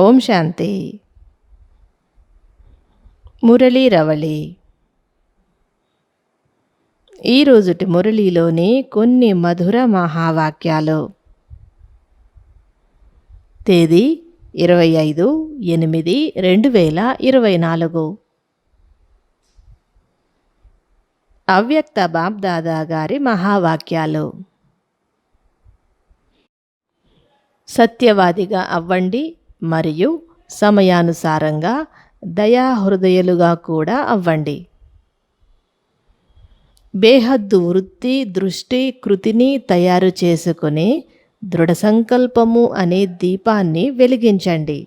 ఓం శాంతి. మురళీ రవళి. ఈరోజుటి మురళీలోని కొన్ని మధుర మహావాక్యాలు. తేదీ ఇరవై ఐదు ఎనిమిది రెండు వేల ఇరవై నాలుగు. అవ్యక్త బాబ్దాదా గారి మహావాక్యాలు. సత్యవాదిగా అవ్వండి మరియు సమయానుసారంగా దయాహృదయులుగా కూడా అవ్వండి. బేహద్దు వృత్తి దృష్టి కృతిని తయారు చేసుకుని దృఢ సంకల్పము అనే దీపాన్ని వెలిగించండి.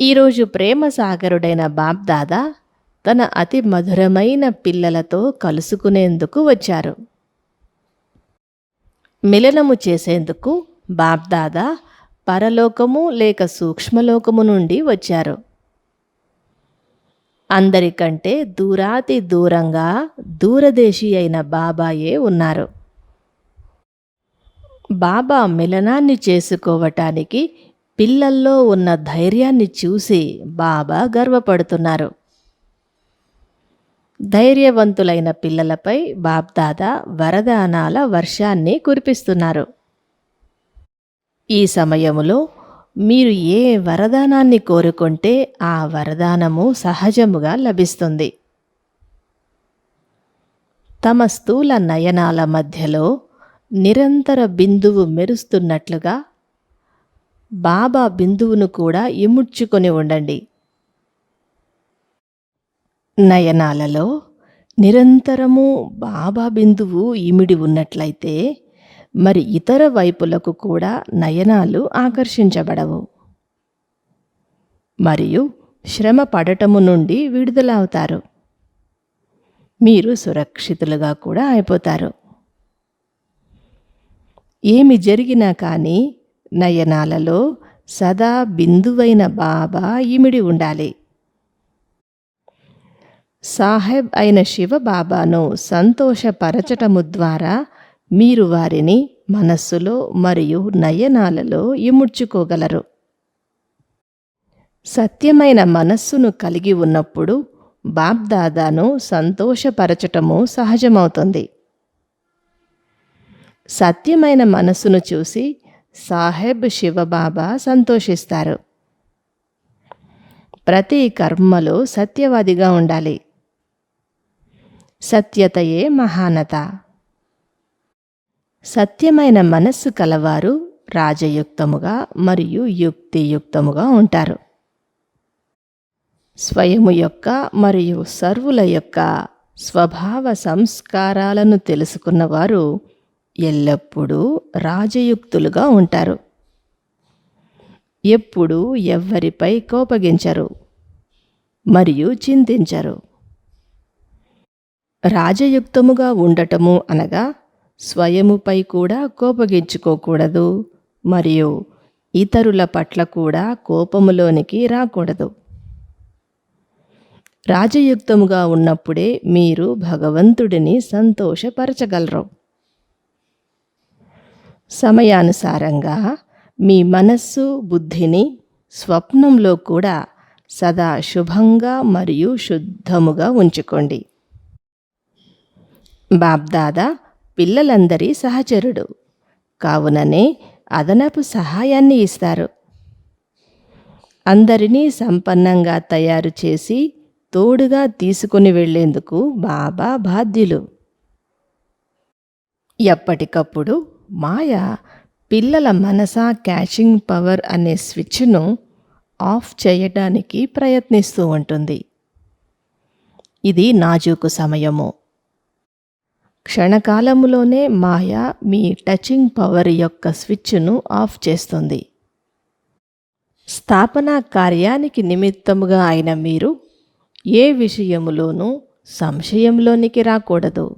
ఈరోజు ప్రేమ సాగరుడైన బాబ్దాదా తన అతి మధురమైన పిల్లలతో కలుసుకునేందుకు వచ్చారు. మిలనము చేసేందుకు బాప్దాదా పరలోకము లేక సూక్ష్మలోకము నుండి వచ్చారు. అందరికంటే దూరాతి దూరంగా దూరదేశీ అయిన బాబాయే ఉన్నారు. బాబా మిలనాన్ని చేసుకోవటానికి పిల్లల్లో ఉన్న ధైర్యాన్ని చూసి బాబా గర్వపడుతున్నారు. ధైర్యవంతులైన పిల్లలపై బాబ్దాదా వరదానాల వర్షాన్ని కురిపిస్తున్నారు. ఈ సమయములో మీరు ఏ వరదానాన్ని కోరుకుంటే ఆ వరదానము సహజముగా లభిస్తుంది. తమ స్థూల నయనాల మధ్యలో నిరంతర బిందువు మెరుస్తున్నట్లుగా బాబా బిందువును కూడా ఇముడ్చుకొని ఉండండి. నయనాలలో నిరంతరము బాబా బిందువు ఇమిడి ఉన్నట్లయితే మరి ఇతర వైపులకు కూడా నయనాలు ఆకర్షించబడవు. మరియు శ్రమ పడటము నుండి విడుదలవుతారు. మీరు సురక్షితులుగా కూడా అయిపోతారు. ఏమి జరిగినా కానీ నయనాలలో సదా బిందువైన బాబా ఇమిడి ఉండాలి. సాహెబ్ అయిన శివ బాబాను సంతోషపరచటము ద్వారా మీరు వారిని మనస్సులో మరియు నయనాలలో ఇముడ్చుకోగలరు. సత్యమైన మనస్సును కలిగి ఉన్నప్పుడు బాప్దాదాను సంతోషపరచటము సహజమవుతుంది. సత్యమైన మనస్సును చూసి సాహెబ్ శివబాబా సంతోషిస్తారు. ప్రతి కర్మలో సత్యవాదిగా ఉండాలి. సత్యతయే మహానత. సత్యమైన మనస్సు కలవారు రాజయుక్తముగా మరియు యుక్తియుక్తముగా ఉంటారు. స్వయము యొక్క మరియు సర్వుల యొక్క స్వభావ సంస్కారాలను తెలుసుకున్నవారు ఎల్లప్పుడూ రాజయుక్తులుగా ఉంటారు. ఎప్పుడూ ఎవ్వరిపై కోపగించరు మరియు చింతించరు. రాజయుక్తముగా ఉండటము అనగా స్వయముపై కూడా కోపగించుకోకూడదు మరియు ఇతరుల పట్ల కూడా కోపములోనికి రాకూడదు. రాజయుక్తముగా ఉన్నప్పుడే మీరు భగవంతుడిని సంతోషపరచగలరు. సమయానుసారంగా మీ మనస్సు బుద్ధిని స్వప్నంలో కూడా సదా శుభంగా మరియు శుద్ధముగా ఉంచుకోండి. బాబ్దాదా పిల్లలందరి సహచరుడు. కావుననే అదనపు సహాయాన్ని ఇస్తారు. అందరినీ సంపన్నంగా తయారు చేసి తోడుగా తీసుకుని వెళ్ళేందుకు బాబా బాధ్యులు. ఎప్పటికప్పుడు మాయ పిల్లల మనసా క్యాచింగ్ పవర్ అనే స్విచ్ను ఆఫ్ చేయడానికి ప్రయత్నిస్తూ ఉంటుంది. ఇది నాజూకు సమయము. క్షణకాలములోనే మాయ మీ టచింగ్ పవర్ యొక్క స్విచ్ను ఆఫ్ చేస్తుంది. స్థాపన కార్యానికి నిమిత్తముగా అయిన మీరు ఏ విషయములోనూ సంశయంలోనికి రాకూడదు.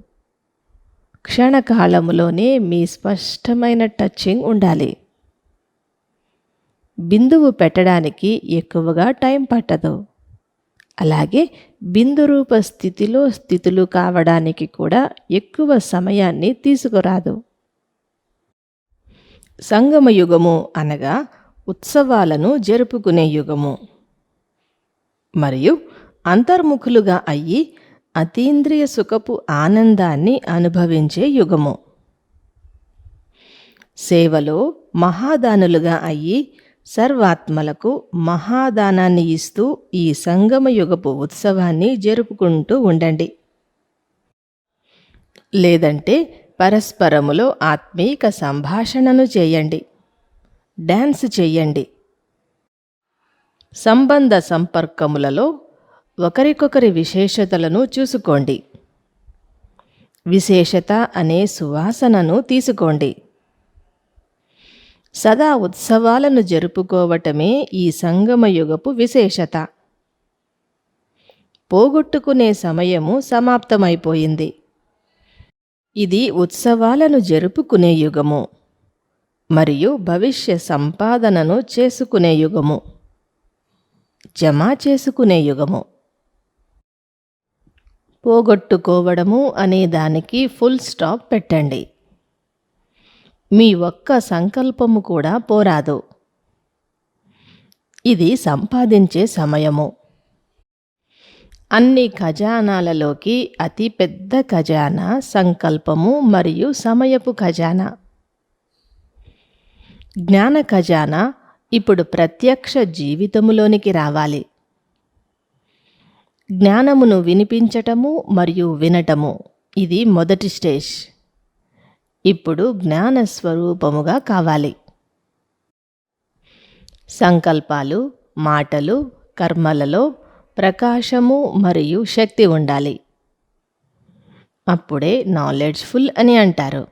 క్షణకాలములోనే మీ స్పష్టమైన టచింగ్ ఉండాలి. బిందువు పెట్టడానికి ఎక్కువగా టైం పట్టదు. అలాగే బిందురూప స్థితిలో స్థితులు కావడానికి కూడా ఎక్కువ సమయాన్ని తీసుకురాదు. సంగమయుగము అనగా ఉత్సవాలను జరుపుకునే యుగము. మరియు అంతర్ముఖులుగా అయ్యి అతీంద్రియ సుఖపు ఆనందాన్ని అనుభవించే యుగము. సేవలో మహాదానులుగా అయ్యి సర్వాత్మలకు మహాదానాన్ని ఇస్తూ ఈ సంగమయుగపు ఉత్సవాన్ని జరుపుకుంటూ ఉండండి. లేదంటే పరస్పరములో ఆత్మీక సంభాషణను చేయండి. డ్యాన్స్ చేయండి. సంబంధ సంపర్కములలో ఒకరికొకరి విశేషతలను చూసుకోండి. విశేషత అనే సువాసనను తీసుకోండి. సదా ఉత్సవాలను జరుపుకోవటమే ఈ సంగమయుగపు విశేషత. పోగొట్టుకునే సమయము సమాప్తమైపోయింది. ఇది ఉత్సవాలను జరుపుకునే యుగము మరియు భవిష్య సంపాదనను చేసుకునే యుగము జమా చేసుకునే యుగము. పోగొట్టుకోవడము అనే దానికి ఫుల్ స్టాప్ పెట్టండి. మీ ఒక్క సంకల్పము కూడా పోరాదు. ఇది సంపాదించే సమయము. అన్ని ఖజానాలలోకి అతి పెద్ద ఖజానా సంకల్పము మరియు సమయపు ఖజానా. జ్ఞాన ఖజానా ఇప్పుడు ప్రత్యక్ష జీవితములోనికి రావాలి. జ్ఞానమును వినిపించటము మరియు వినటము. ఇది మొదటి స్టేజ్. ఇప్పుడు జ్ఞాన స్వరూపముగా కావాలి. సంకల్పాలు మాటలు కర్మలలో ప్రకాశము మరియు శక్తి ఉండాలి. అప్పుడే నాలెడ్జ్ఫుల్ అని అంటారు.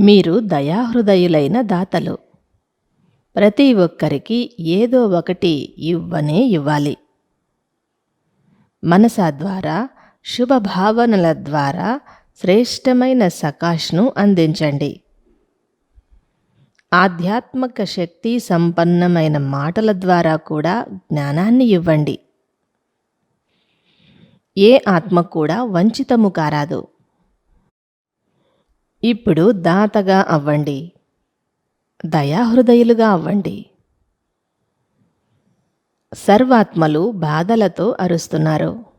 మీరు దయాహృదయులైన దాతలు. ప్రతి ఒక్కరికి ఏదో ఒకటి ఇవ్వనే ఇవ్వాలి. మనస ద్వారా శుభభావనల ద్వారా శ్రేష్టమైన సకాష్ను అందించండి. ఆధ్యాత్మిక శక్తి సంపన్నమైన మాటల ద్వారా కూడా జ్ఞానాన్ని ఇవ్వండి. ఏ ఆత్మ కూడా వంచితము కారాదు. ఇప్పుడు దాతగా అవ్వండి. దయాహృదయులుగా అవ్వండి. సర్వాత్మలు బాధలతో అరుస్తున్నారు.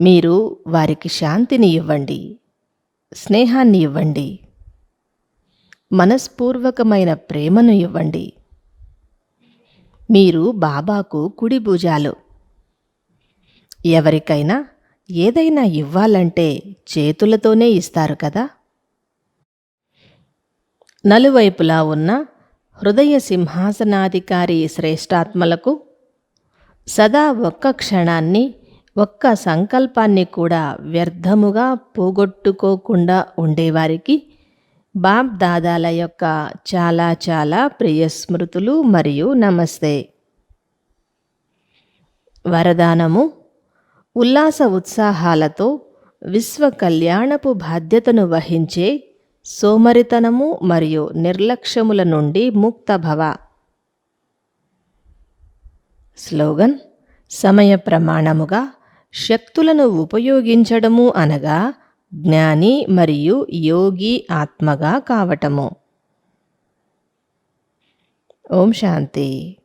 మీరు వారికి శాంతిని ఇవ్వండి స్నేహాన్ని ఇవ్వండి మనస్పూర్వకమైన ప్రేమను ఇవ్వండి. మీరు బాబాకు కుడి భుజాలు. ఎవరికైనా ఏదైనా ఇవ్వాలంటే చేతులతోనే ఇస్తారు కదా? నలువైపులా ఉన్న హృదయ సింహాసనాధికారి శ్రేష్టాత్మలకు సదా ఒక్క క్షణాన్ని ఒక్క సంకల్పాన్ని కూడా వ్యర్థముగా పోగొట్టుకోకుండా ఉండేవారికి బాబ్ దాదాల యొక్క చాలా చాలా ప్రియ స్మృతులు మరియు నమస్తే. వరదానము ఉల్లాస ఉత్సాహాలతో విశ్వ కళ్యాణపు బాధ్యతను వహించే సోమరితనము మరియు నిర్లక్ష్యముల నుండి ముక్తభవ స్లోగన్ సమయ ప్రమాణముగా శక్తులను ఉపయోగించడము అనగా జ్ఞాని మరియు యోగి ఆత్మగా కావటము. ఓం శాంతి.